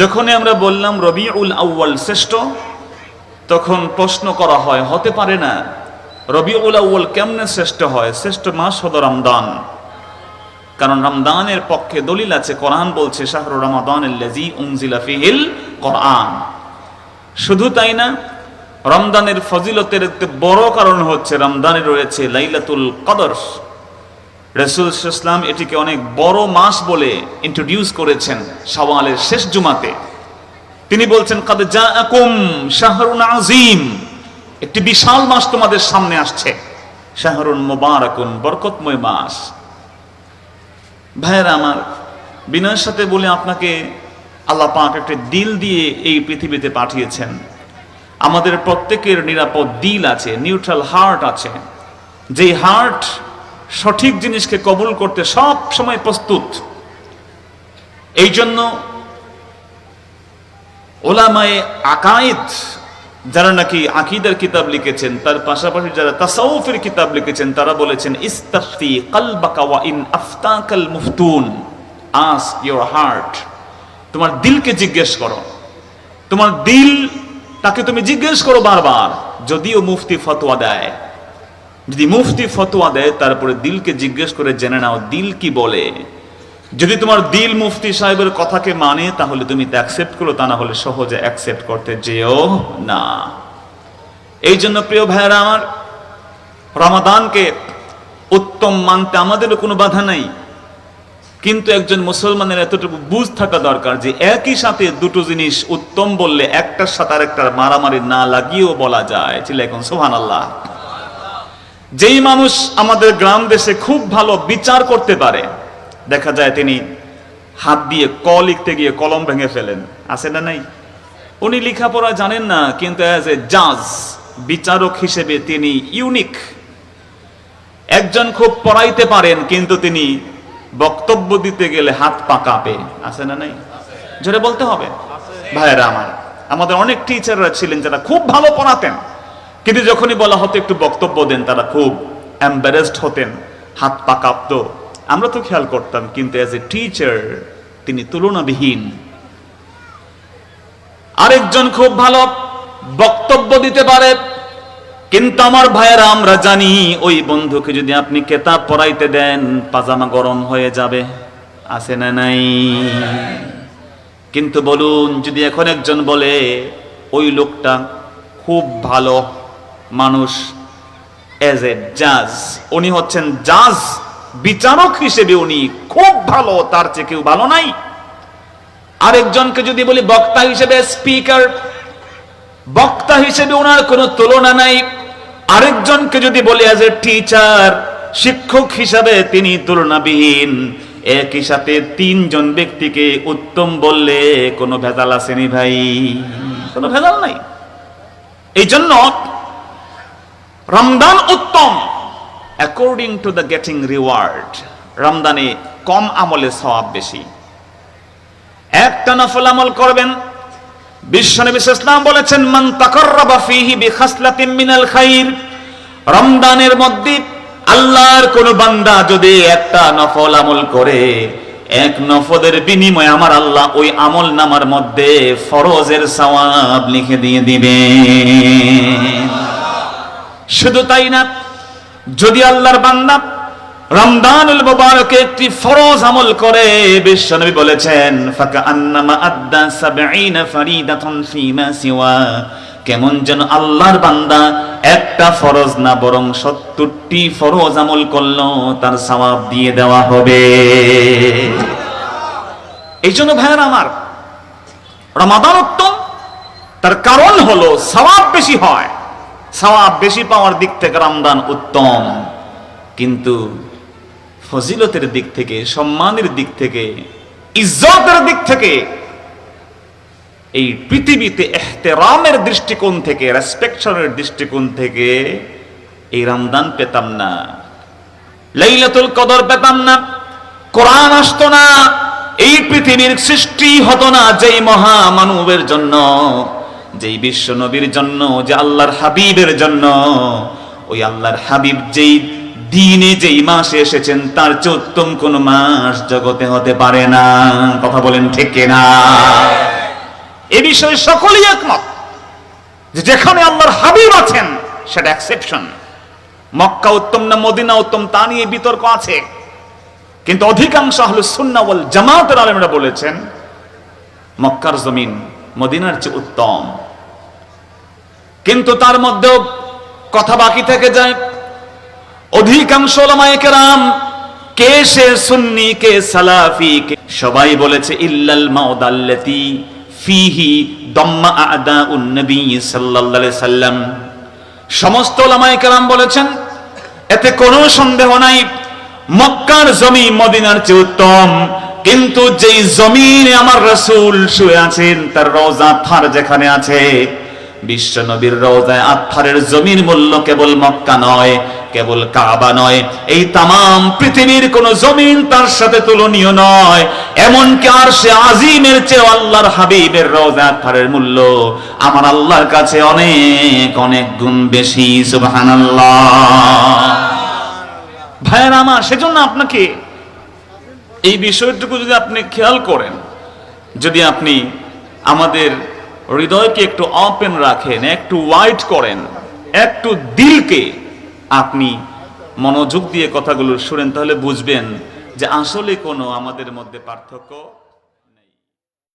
যখনই আমরা বললাম রবি উল আউ্য়াল শ্রেষ্ঠ, তখন প্রশ্ন করা হয়, হতে পারে না রবি উল আউ্য়াল কেমনে শ্রেষ্ঠ হয়? শ্রেষ্ঠ মাস হলো রমদান কারণ রমদানের পক্ষে দলিল আছে, কোরআন বলছে, শাহরু রমাদান ফিহিল কোরআন। শুধু তাই না রমদানের ফজিলতের একটি বড় কারণ হচ্ছে রমদানে রয়েছে লাইলাতুল কদর। রসুল ইসলাম এটিকে অনেক বড় মাস বলে ইন্ট্রোডিউস করেছেন সওয়ালের শেষ জুমাতে। তিনি বলছেন, কাদ জাআকুম শাহরুন আজিম একটি বিশাল মাস তোমাদের সামনে আসছে। শাহরুন মুবারাকুন, বরকতময় মাস। ভাইয়েরা আমার, বিনয়ের সাথে বলে আপনাকে আল্লাহ পাক একটা দিল দিয়ে এই পৃথিবীতে পাঠিয়েছেন। আমাদের প্রত্যেকের নিরাপদ দিল আছে, নিউট্রাল হার্ট আছে। যেই হার্ট সঠিক জিনিসকে কবুল করতে সব সময় প্রস্তুত। এই জন্য ওলামায়ে আকায়েদ যারা নাকি আকিদার কিতাব লিখেছেন, তার পাশাপাশি যারা তাসাউফের কিতাব লিখেছেন, তারা বলেছেন ইস্তাফতি কালবাকা ওয়া ইন আফতাকাল মুফতুন। আস ইওর হার্ট তোমার দিলকে জিজ্ঞেস করো। তোমার দিল তাকে তুমি জিজ্ঞেস করো বারবার। যদিও মুফতি ফতোয়া দেয়। যদি মুফতি ফতোয়া দেয়, তারপরে দিলকে জিজ্ঞেস করে জেনে নাও, দিল কি বলে? যদি তোমার দিল মুফতি সাহেবের কথাকে মানে তাহলে তুমি তা অ্যাকসেপ্ট করো, তা না হলে সহজে অ্যাকসেপ্ট করতে যেও না। এই জন্য প্রিয় ভাইয়েরা আমার, রমাদানকে উত্তম মানতে আমাদেরও কোনো বাধা নাই। কিন্তু একজন মুসলমানের এতটুকু বুঝ থাকা দরকার যে, একই সাথে দুটো জিনিস উত্তম বললে একটার সাথে আরেকটার মারামারি না লাগিয়েও বলা যায়। চিল্লা এখন সোহান আল্লাহ যেই মানুষ আমাদের গ্রাম দেশে খুব ভালো বিচার করতে পারে, দেখা যায় তিনি হাত দিয়ে ক লিখতে গিয়ে কলম ভেঙে ফেলেন। আছে না নাই? উনি লেখাপড়া জানেন না, কিন্তু অ্যাজ এ জাজ বিচারক হিসেবে তিনি ইউনিক একজন খুব পড়াইতে পারেন, কিন্তু তিনি বক্তব্য দিতে গেলে হাত পা কাঁপে। আছে না নাই? জোরে বলতে হবে? ভাইয়েরা আমার, আমাদের অনেক টিচাররা ছিলেন যারা খুব ভালো পড়াতেন। কিন্তু যখনই বলা হতো একটু বক্তব্য দেন, তারা খুব এম্বারেসড হতেন, হাত পা কাঁপতো। আমরা তো খেয়াল করতাম, কিন্তু অ্যাজ এ টিচার তিনি তুলনাবিহীন। আরেকজন খুব ভালো বক্তব্য দিতে পারে, কিন্তু আমার ভাইয়েরা, আমরা জানি ওই বন্ধুকে যদি আপনি কেতাব পড়াইতে দেন, পাজামা গরম হয়ে যাবে। আছে না নাই? কিন্তু বলুন, যদি এখন একজন বলে, ওই লোকটা খুব ভালো মানুষ এজ এ জাজ উনি হচ্ছেন জাজ বিচারক হিসেবে উনি খুব ভালো, তার চেয়ে কেউ ভালো নাই। আরেকজনকে যদি বলি বক্তা হিসেবে স্পিকার বক্তা হিসেবে ওনার কোনো তুলনা নাই। আরেকজনকে যদি বলি অ্যাজ এ টিচার শিক্ষক হিসাবে তিনি তুলনাবিহীন। একই সাথে তিনজন ব্যক্তিকে উত্তম বললে কোনো ভেজাল আসেনি ভাই। কোনো ভেজাল নাই। এই জন্য রমদান উত্তম according to the getting reward রমদানে কম আমলে সওয়াব বেশি। একটা নফল আমল করবেন, বিশ্বনবী ইসলাম বলেছেন, মান তাকাররাবা বিখাসলাতিন মিনাল খাইর রমদানের মধ্যে আল্লাহর কোন বান্দা যদি একটা নফল আমল করে, এক নফলের বিনিময়ে আমার আল্লাহ ওই আমল নামার মধ্যে ফরজের সওয়াব লিখে দিয়ে দিবে শুধু তাই না, যদি আল্লাহর বান্দা রমদানুল মুবারকে একটি ফরজ আমল করে, বিশ্বনবী বলেছেন ফাকা আন্নামা আদ্দা সাবঈনা ফারিদাতান ফিমা সিওয়া কেমন যেন আল্লাহর বান্দা একটা ফরজ না, বরং সত্তরটি ফরজ আমল করল, তার সওয়াব দিয়ে দেওয়া হবে। এই জন্য ভাইয়ের আমার, রমাদান উত্তম, তার কারণ হলো সওয়াব বেশি হয়। সওয়াব বেশি পাওয়ার দিক থেকে রমদান উত্তম। কিন্তু ফজিলতের দিক থেকে, সম্মানের দিক থেকে, ইজ্জতের দিক থেকে, এই পৃথিবীতে এহতেরামের দৃষ্টিকোণ থেকে, রেসপেকশনের দৃষ্টিকোণ থেকে এই রমদান পেতাম না। লাইলাতুল কদর পেতাম না। কোরআন আসতো না। এই পৃথিবীর সৃষ্টি হতো না যেই মহা মানবের জন্য। যেই বিশ্ব নবীর জন্য, যে আল্লাহর হাবিবের জন্য, ওই আল্লাহর হাবিব যেই দিনে, যেই মাসে এসেছেন, তার চেয়ে উত্তম কোন মাস জগতে হতে পারে না। কথা বলেন ঠিক না এ বিষয়ে সকলেই একমত যেখানে আল্লাহর হাবিব আছেন, সেটা এক্সেপশন মক্কা উত্তম না মদিনা উত্তম, তা নিয়ে বিতর্ক আছে। কিন্তু অধিকাংশ আহলুস সুন্নাহ ওয়াল জামাতের আলেমরা বলেছেন, মক্কার জমিন মদিনার চেয়ে উত্তম। কিন্তু তার মধ্যেও কথা বাকি থেকে যায়। অধিকাংশ কে সে সুন্নি, কে সালাফি, কে সবাই বলেছে, ইল্লাল মাউদাল্লাতি ফিহি দম্মা আদা উন্নবী সাল্লাল্লাহু সাল্লাম। সমস্ত ওলামায়ে কেরাম বলেছেন, এতে কোনো সন্দেহ নাই, মক্কার জমি মদিনার চেয়ে উত্তম। কিন্তু যেই জমিনে আমার রসুল শুয়ে আছেন, তার রওজা থার যেখানে আছে, বিশ্ব নবীর রওজায় আত্মারের জমির মূল্য কেবল মক্কা নয়, কেবল কাবা নয়। এই তামাম পৃথিবীর কোন জমিন তার সাথে তুলনীয় নয়। এমনকি আর সে আজিমের চেয়ে আল্লাহর হাবিবের রওজা আত্মারের মূল্য আমার আল্লাহর কাছে অনেক অনেক গুণ বেশি, সুবহানাল্লাহ। ভাইয়ের আমার, সেজন্য আপনাকে এই বিষয়টুকু যদি আপনি খেয়াল করেন, যদি আপনি আমাদের হৃদয়কে একটু অপেন রাখেন, একটু ওয়াইড করেন, একটু দিলকে আপনি মনোযোগ দিয়ে কথাগুলো শুনেন, তাহলে বুঝবেন যে আসলে কোনো আমাদের মধ্যে পার্থক্য